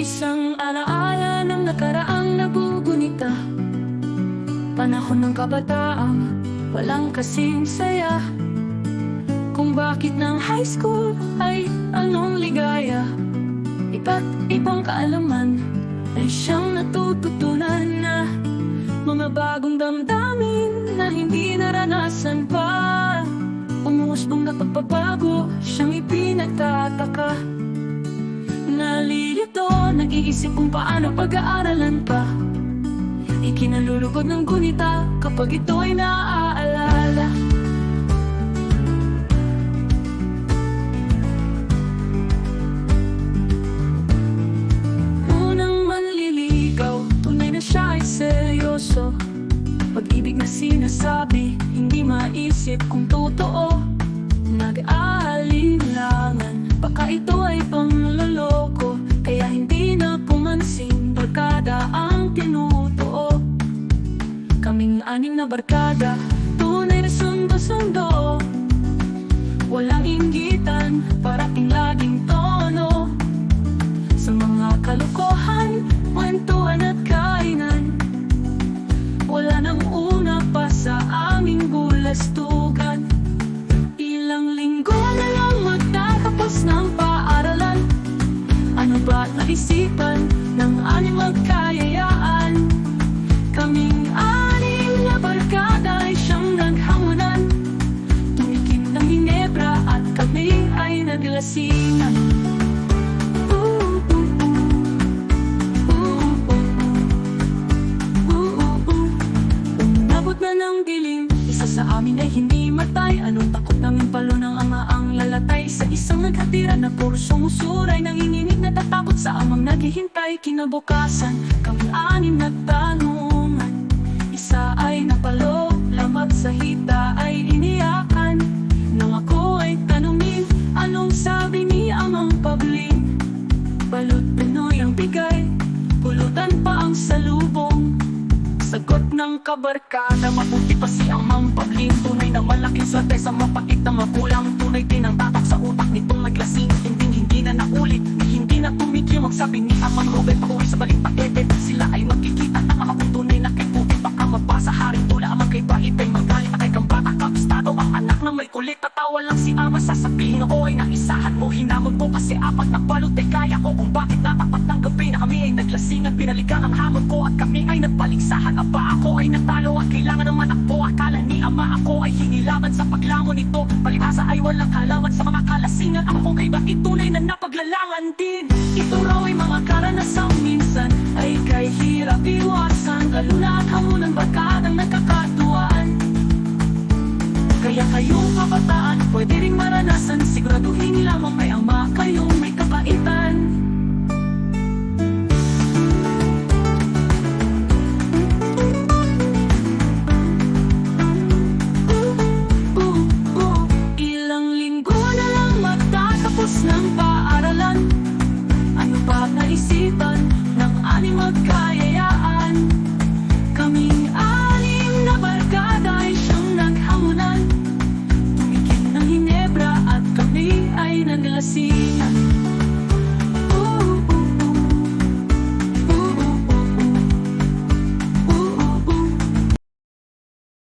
Isang alaala ng nakaraang nagugunita. Panahon ng kabataan, walang kasing saya. Kung bakit ng high school ay anong ligaya? Iba't ibang kaalaman ay siyang natututunan na Mga bagong damdamin na hindi naranasan pa. Umusbong na pagbabago, siyang ipinagtataka. Nalilito, nag-iisip kung paano pag-aaralan pa. Ikinalulugod ng gunita kapag ito ay naaalala. Unang manliligaw, tunay na siya ay seryoso. Pag-ibig na sinasabi, hindi maisip kung totoo barkada, tunay na sundo-sundo Walang inggitan, parating laging tono. Sa mga kalokohan, kwentuhan at kainan. Wala nang una pa sa aming gulastugan Ilang linggo na lang magtatapos ng paaralan. Ano ba naisipan ng aning magkayayaan? Kaming ooh. Umabot na ng dilim Isa sa amin ay hindi matay. Anong takot namin palo ng ama ang lalatay? Sa isang naghatira na puro sumusuray Nanginginig na tatakot sa amang naghihintay. Kinabukasan kami anim na tanungan Isa ay napalo Sagot ng kabarkada. Mabuti pa si Amang Pabling Tunay na malaking swerte sa mapait na magulang Tunay din ang tatak sa utak nitong naglasing. Hindi hindi na naulit. Hindi na tumigil. Magsabi ni Amang Robert Pakuwi sa balik pakete Sila ay magkikita ng mga tunay na kay Puti Baka mabasa haring tula Amang kay Bahit ay magalit At ay kang bata kapistado Ang anak na may kulit. Tatawa lang si Ama. Sasabihin ako ay naisahan mo. Hinamon mo kasi apat na balot. Ay kaya ko kung bakit kami ay naglasing at binalikan ang hamon ko at kami ay nagpaligsahan. Aba ako ay natalo at kailangan naman ako Akala ni ama ako ay hinilaban sa paglangon nito. Palibhasa ay walang halaman sa mga kalasingan. Ako kay bakit tunay na napaglalangan din? Ito raw ay mga karanasang minsan Ay kay hirap iwasan. Lalo na at hamunan barkadang nagkakatuwaan. Kaya kayong kabataan pwede rin maranasan. Siguraduhin lamang may ama see